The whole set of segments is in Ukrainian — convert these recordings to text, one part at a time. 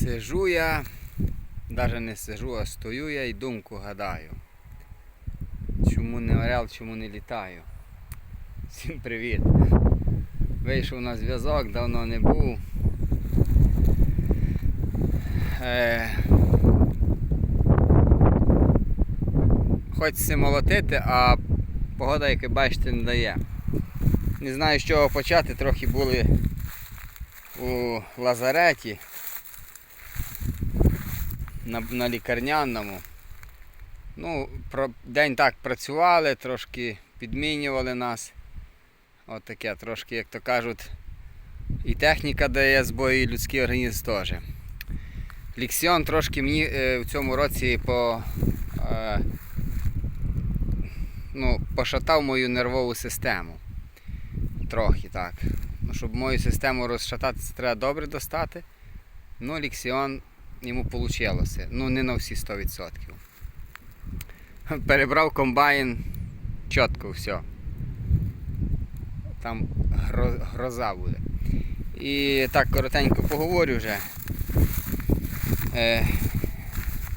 Сижу я, навіть не сижу, а стою я і думку гадаю. Чому не орел, чому не літаю? Всім привіт! Вийшов на зв'язок, давно не був. Е... Хочеться молотити, а погода, як ви бачите, не дає. Не знаю з чого почати, трохи були у лазареті на, на лікарняному. Ну, про, день так працювали, трошки підмінювали нас. От таке, трошки, як то кажуть, і техніка дає збої, і людський організм теж. Ліксіон трошки мені е, в цьому році по, е, ну, пошатав мою нервову систему. Трохи так. Ну, щоб мою систему розшатати, це треба добре достати. Ну, ліксіон йому вийшло. Ну, не на всі 100%. Перебрав комбайн чітко все. Там гро- гроза буде. І так коротенько поговорю вже. Е,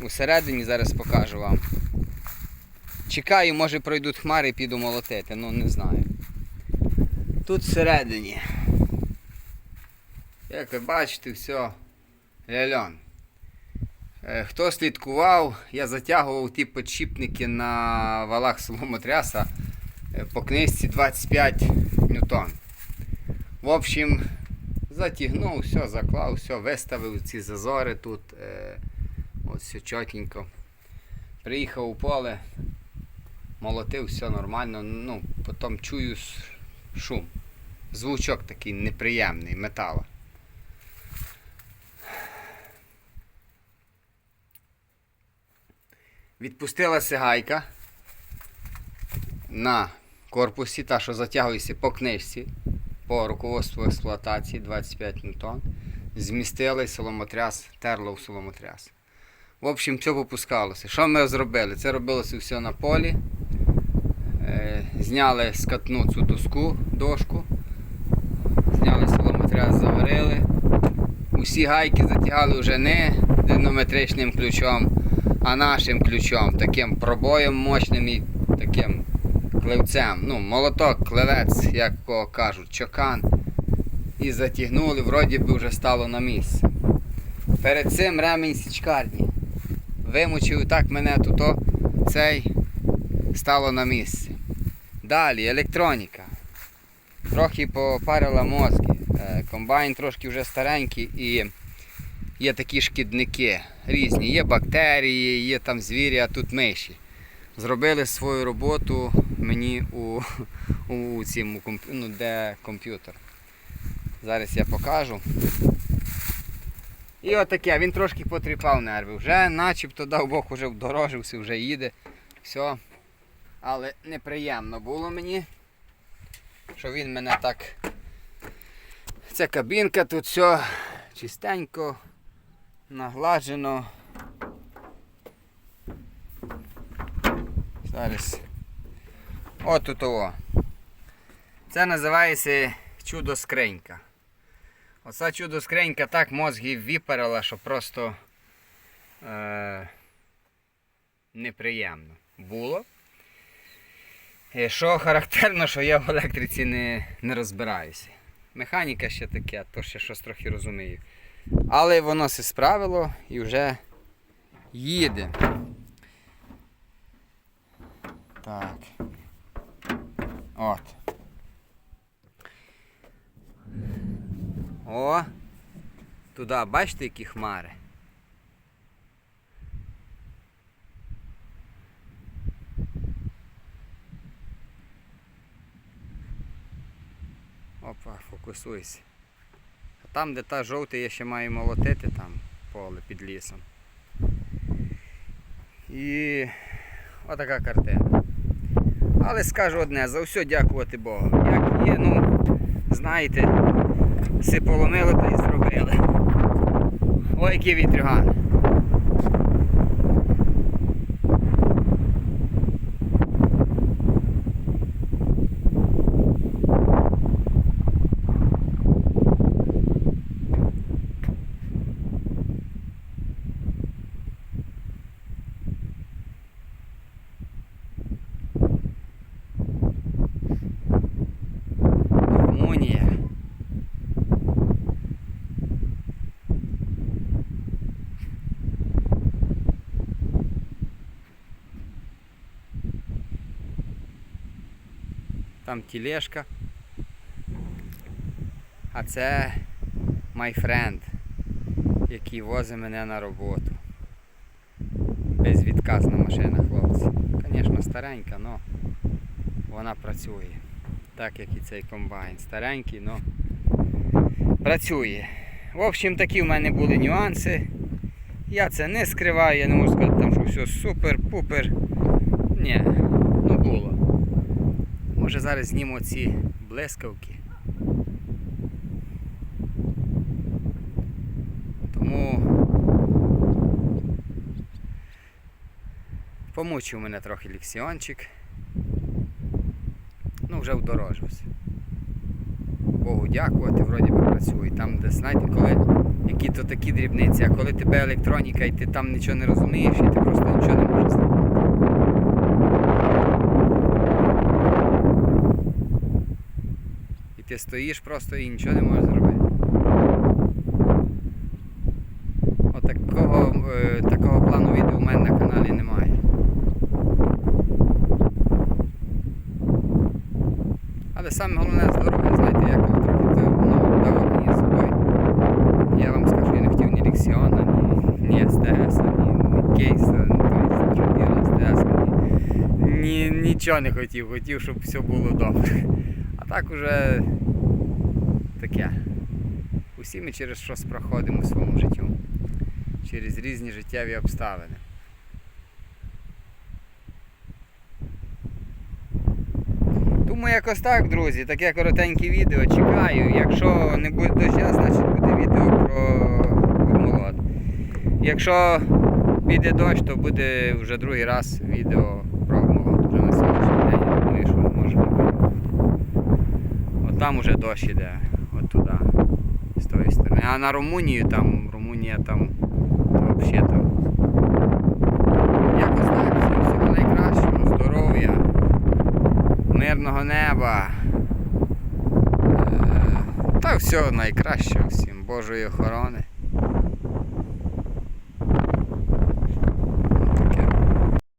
усередині зараз покажу вам. Чекаю, може пройдуть хмари і піду молотити, ну не знаю. Тут всередині. Як ви бачите, все ляльон. Е, Хто слідкував, я затягував ті подшипники на валах соломотряса е, по книжці 25 ньютон. В общем, затягнув, все, заклав, все, виставив ці зазори тут. е, Ось все чотенько. Приїхав у поле, молотив, все нормально. Ну, потім чую шум. Звучок такий неприємний, метала. Відпустилася гайка на корпусі, та, що затягується по книжці, по руководству експлуатації 25 ньютон. Змістили соломотряс, терло в соломотряс. В общем, все попускалося. Що ми зробили? Це робилося все на полі. Е, зняли скатну цю доску, дошку. Зняли соломотряс, заварили. Усі гайки затягали вже не динометричним ключом, а нашим ключом, таким пробоєм мощним і таким кливцем. Ну, молоток, клевець, як кого кажуть, чокан. І затягнули, вроді би вже стало на місце. Перед цим ремінь січкарні. Вимучив так мене тут цей стало на місці. Далі електроніка. Трохи попарила мозки. Е, Комбайн трошки вже старенький і є такі шкідники різні. Є бактерії, є там звірі, а тут миші. Зробили свою роботу мені у, у цьому ну, де комп'ютер. Зараз я покажу. І отаке, він трошки потріпав нерви. Вже начебто дав Бог уже вдорожився, вже їде. Все. Але неприємно було мені, що він мене так. Ця кабінка тут все чистенько, нагладжено. Зараз. От тут о. Це називається чудо скринька. Оця чудо скринька так мозги випарила, що просто е, неприємно було. І що характерно, що я в електриці не, не розбираюся. Механіка ще таке, то ще щось трохи розумію. Але воно все справило і вже їде. Так. От. О! Туди, бачите, які хмари? Опа, фокусуйся. Там, де та жовта, я ще маю молотити там поле під лісом. І отака картина. Але скажу одне, за все дякувати Богу. Як є, ну, знаєте, все поломили та й зробили. Ой, який вітрюган. Там тілешка. А це my friend, який возить мене на роботу. Безвідказна машина, хлопці. Звісно, старенька, але вона працює. Так як і цей комбайн. Старенький, але працює. В общем, такі в мене були нюанси. Я це не скриваю, я не можу сказати, що все супер-пупер. Ні, ну було. Може зараз зніму ці блискавки. Тому помучив мене трохи ліксіончик. Ну, вже вдорожився. Богу дякувати, вроді би працює. Там, де знаєте, коли які то такі дрібниці, а коли тебе електроніка і ти там нічого не розумієш, і ти просто нічого не можеш зробити. Ти стоїш просто і нічого не можеш зробити. Отакого е, такого плану відео в мене на каналі немає. Але саме головне здоров'я, знаєте, я коли трохи ну, дав організм збой. Я вам скажу, я не хотів ні Лексіона, ні, ні СТС, ні, ні кейса, Джодіра СТС, ні, ні, нічого не хотів, хотів, щоб все було добре. Так уже таке. Усі ми через щось проходимо у своєму життю, через різні життєві обставини. Тому якось так, друзі, таке коротеньке відео. Чекаю. Якщо не буде доща, значить буде відео про молод. Якщо піде дощ, то буде вже другий раз відео про молод. Вже на сьогоднішній день. Я думаю, що може не буде. От там уже дощ іде, от туди, з тої сторони. А на Румунію там, Румунія там, то взагалі там. Якось всім всього найкращого, здоров'я мирного неба. Е, Та всього найкращого всім, Божої охорони.